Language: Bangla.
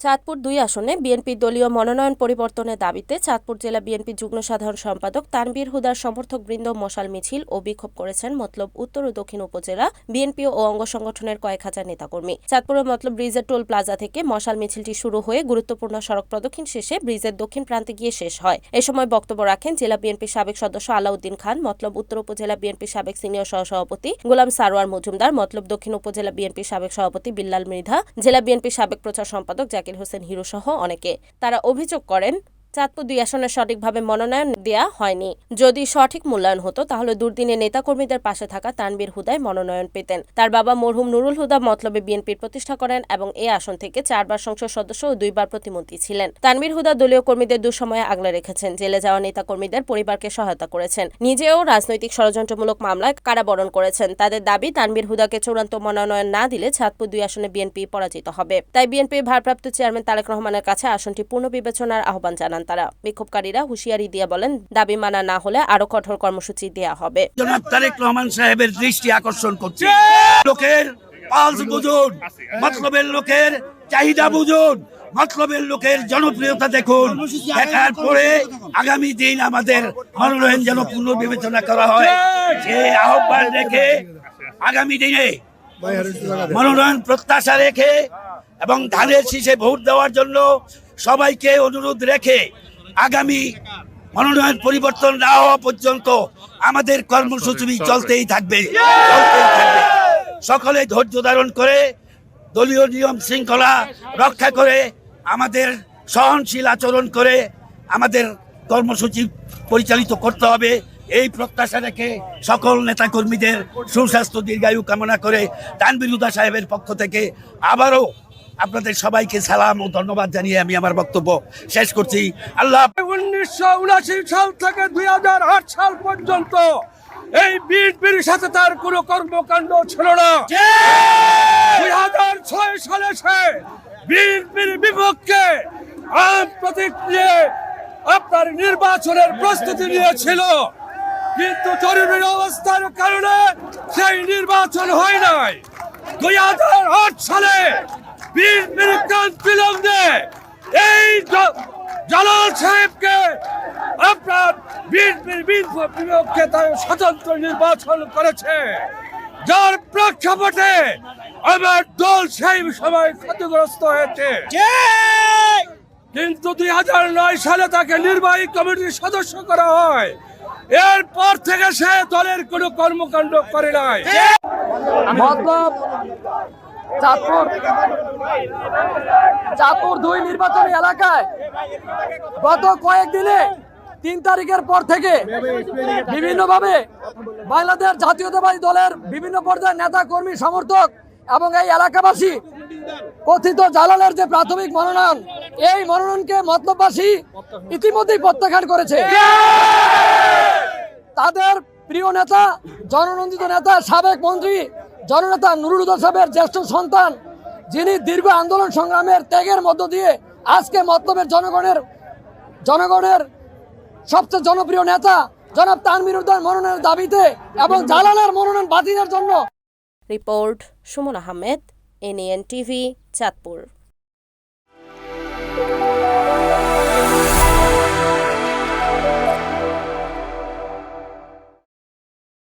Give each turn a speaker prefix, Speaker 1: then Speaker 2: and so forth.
Speaker 1: চাঁদপুর দুই আসনে বিএনপি দলীয় মনোনয়ন পরিবর্তনের দাবিতে চাঁদপুর জেলা বিএনপি যুগ্ম সাধারণ সম্পাদক তানবীর হুদার সমর্থকবৃন্দ মশাল মিছিল ও বিক্ষোভ করেছেন মতলব উত্তর ও দক্ষিণ উপজেলা বিএনপি ও অঙ্গ সংগঠনের কয়েক হাজার নেতাকর্মী। চাঁদপুরের মতলব ব্রিজের টোল প্লাজা থেকে মশাল মিছিলটি শুরু হয়ে গুরুত্বপূর্ণ সড়ক প্রদক্ষিণ শেষে ব্রিজের দক্ষিণ প্রান্তে গিয়ে শেষ হয়। এ সময় বক্তব্য রাখেন জেলা বিএনপির সাবেক সদস্য আলাউদ্দিন খান, মতলব উত্তর উপজেলা বিএনপির সাবেক সিনিয়র সহসভাপতি গোলাম সারোয়ার মজুমদার, মতলব দক্ষিণ উপজেলা বিএনপির সাবেক সভাপতি বিল্লাল মৃধা, জেলা বিএনপির সাবেক প্রচার সম্পাদক জাকির হোসেন হিরোসহ অনেকে। তারা অভিযোগ করেন চাঁদপুর দুই আসনে সঠিকভাবে মনোনয়ন দেয়া হয়নি। যদি সঠিক মূল্যায়ন হতো, তাহলে দুর্দিনে নেতাকর্মীদের পাশে থাকা তানবীর হুদায় মনোনয়ন পেতেন। তার বাবা মরহুম নুরুল হুদা মতলবে বিএনপির প্রতিষ্ঠা করেন এবং এই আসন থেকে চারবার সংসদ সদস্য ও দুইবার প্রতিমন্ত্রী ছিলেন। তানবীর হুদা দলীয় কর্মীদের দুঃসময়ে আগলে রেখেছেন। জেলে যাওয়া নেতাকর্মীদের পরিবারকে সহায়তা করেছেন। নিজেও রাজনৈতিক ষড়যন্ত্রমূলক মামলায় কারাবরণ করেছেন। তাদের দাবি তানবীর হুদাকে চূড়ান্ত মনোনয়ন না দিলে চাঁদপুর দুই আসনে বিএনপি পরাজিত হবে। তাই বিএনপির ভারপ্রাপ্ত চেয়ারম্যান তারেক রহমানের কাছে আসনটি পুনর্বিবেচনার আহ্বান জানান। তারা। বিক্ষোভকারীরা হুঁশিয়ারি দিয়ে বলেন, দাবি মানা না হলে আরও কঠোর কর্মসূচি দেয়া হবে।
Speaker 2: জনাব তারেক রহমান সাহেবের দৃষ্টি আকর্ষণ করছে। লোকের পালস বুঝুন, মতলবের লোকের চাহিদা বুঝুন, মতলবের লোকের জনপ্রিয়তা দেখুন। দেখার পরে আগামী দিন আমাদের মনোনয়ন যেন পুনর্বিবেচনা করা হয়, সে আহ্বান রেখে আগামী দিনে মনোনয়ন প্রত্যাশা রেখে এবং ধানের শীষে ভোট দেওয়ার জন্য সবাইকে অনুরোধ রেখে আগামী মনোনয়ন পরিবর্তন না হওয়া পর্যন্ত আমাদের কর্মসূচি চলতেই থাকবে সকলে ধৈর্য ধারণ করে দলীয় নিয়ম শৃঙ্খলা রক্ষা করে আমাদের সহনশীল আচরণ করে আমাদের কর্মসূচি পরিচালিত করতে হবে। এই প্রত্যাশা রেখে সকল নেতাকর্মীদের সুস্বাস্থ্য দীর্ঘায়ু কামনা করে তানবির সাহেবের পক্ষ থেকে আবারও আপনাদের সবাইকে সালাম ও ধন্যবাদ জানিয়ে আমি আমার বক্তব্য শেষ করছি। আল্লাহ
Speaker 3: উনিশশো উনাশি সাল থেকে দুই হাজার আট সাল পর্যন্ত এই বিএনপির সাথে তার কোনো কর্মকাণ্ড ছিল না। দুই হাজার ছয় সালে সে বিএনপির বিপক্ষে আম প্রতীক নিয়ে আপনার নির্বাচনের প্রস্তুতি নিয়েছিল। কিন্তু জরুরি অবস্থার কারণে সেই নির্বাচন হয় নাই। দুই হাজার আট সালে বিলম্বে এই জালাল সাহেবকে আপনার বিপক্ষে তার স্বতন্ত্র নির্বাচন করেছে। যার প্রেক্ষাপটে আমার দল সেই সময় ক্ষতিগ্রস্ত হয়েছে। কিন্তু দুই হাজার নয় সালে তাকে নির্বাহী কমিটির সদস্য করা হয়। এরপর থেকে সে দলের কোনো কর্মকাণ্ড করে নাই।
Speaker 4: মতলব চাঁদপুর চাঁদপুর দুই নির্বাচনী এলাকায় গত কয়েকদিনে তিন তারিখের পর থেকে বিভিন্নভাবে বাংলাদেশ জাতীয়তাবাদী দলের বিভিন্ন পর্যায়ের নেতা, কর্মী, সমর্থক এবং এই এলাকাবাসী কথিত জালালের যে প্রাথমিক মনোনয়ন, এই মনোনয়নকে মতলববাসী ইতিমধ্যেই প্রত্যাখ্যান করেছে। তাদের প্রিয় নেতা, জননন্দিত নেতা, সাবেক মন্ত্রী জননেতা নুরুল হুদা সাহেবের জ্যেষ্ঠ সন্তান, যিনি দীর্ঘ আন্দোলন সংগ্রামের ত্যাগের মধ্য দিয়ে আজকে মতলবের জনগণের জনগণের সবচেয়ে জনপ্রিয় নেতা জনাব তানমির উদ্দার মনোনয়নের দাবিতে এবং জালালের মনোনয়ন বাতিলের জন্য।
Speaker 1: Report Suman Ahmed NN TV, Chandpur.